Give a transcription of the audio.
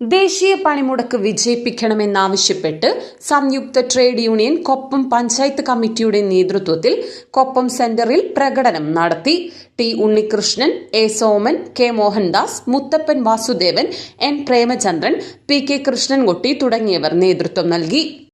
ദേശീയ പണിമുടക്ക് വിജയിപ്പിക്കണമെന്നാവശ്യപ്പെട്ട് സംയുക്ത ട്രേഡ് യൂണിയൻ കൊപ്പം പഞ്ചായത്ത് കമ്മിറ്റിയുടെ നേതൃത്വത്തിൽ കൊപ്പം സെന്ററിൽ പ്രകടനം നടത്തി. T Unnikrishnan A Soman K Mohandas Muthappan Vasudevan N Premachandran P K Krishnankutty തുടങ്ങിയവർ നേതൃത്വം നൽകി.